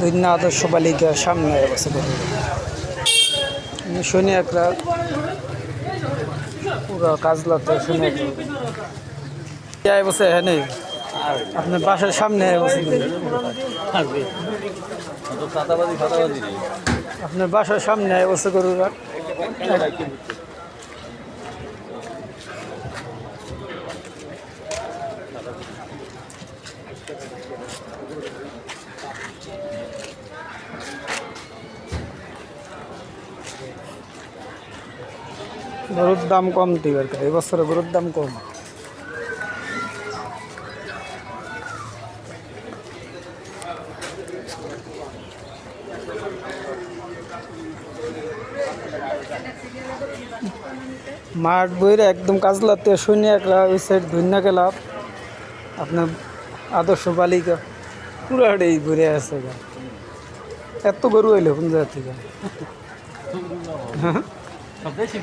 দৈন্য আদর্শ বালিকা সামনে বসে শুনি একটা পুরো কাজলাতে শুনে বসে হ্যাঁ নেই আপনার বাসার সামনে আপনার বাসার সামনে বসে গরুরা। গরুর দাম কম তো এবার এই বছরে গরুর দাম কম। মাঠ বইরে একদম কাজলাতে শুনে একটা ওই সাইড ধন্যা গেলাম। আপনার আদর্শ বালিকা পুরো এই ঘুরে আছে গা। এত গরু হইল কোন জায়গা থেকে? সব দেশি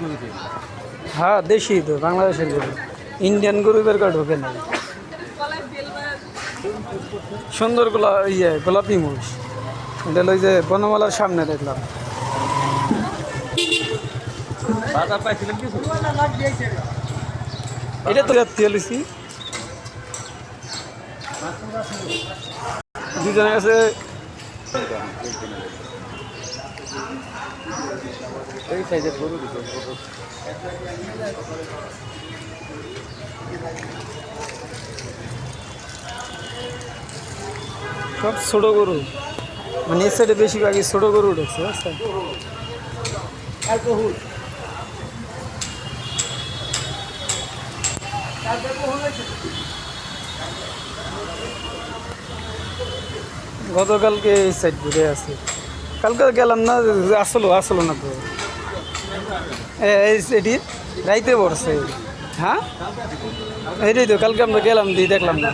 হ্যাঁ দেশি তো বাংলাদেশের গরু। ইন্ডিয়ান গরু বের করে ঢোকে না। সুন্দর গোলা ইয়ে গোলাপি মুষ। এটা ওই যে বনমালার সামনে দেখলাম। এটা তো রাত্রি লইছি দুজনের কাছে এই সাইজের গরু দিতে সব ছোট গরু। মানে এই সাইডে বেশিরভাগই ছোট গরু উঠেছে বুঝছেন? গতকালকে এই সাইড ঘুরে আছে কালকে গেলাম না, আসলো আসলো না তো। এটি রাইতে পড়ছে। হ্যাঁ? এইটাই তো, কালকে আমরা গেলাম, দিয়ে দেখলাম না।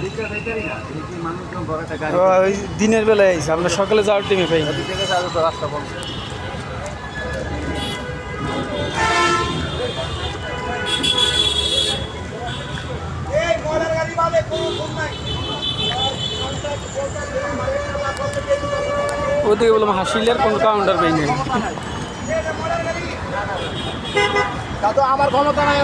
ওই দিনের বেলায় আইসি আমরা সকালে যাওয়ার টিমে পাই রাস্তা ওদিকে বললাম হাসিলের কোনো কাউন্টার পেয়ে নেই দাদা আমার ক্ষমতা নাই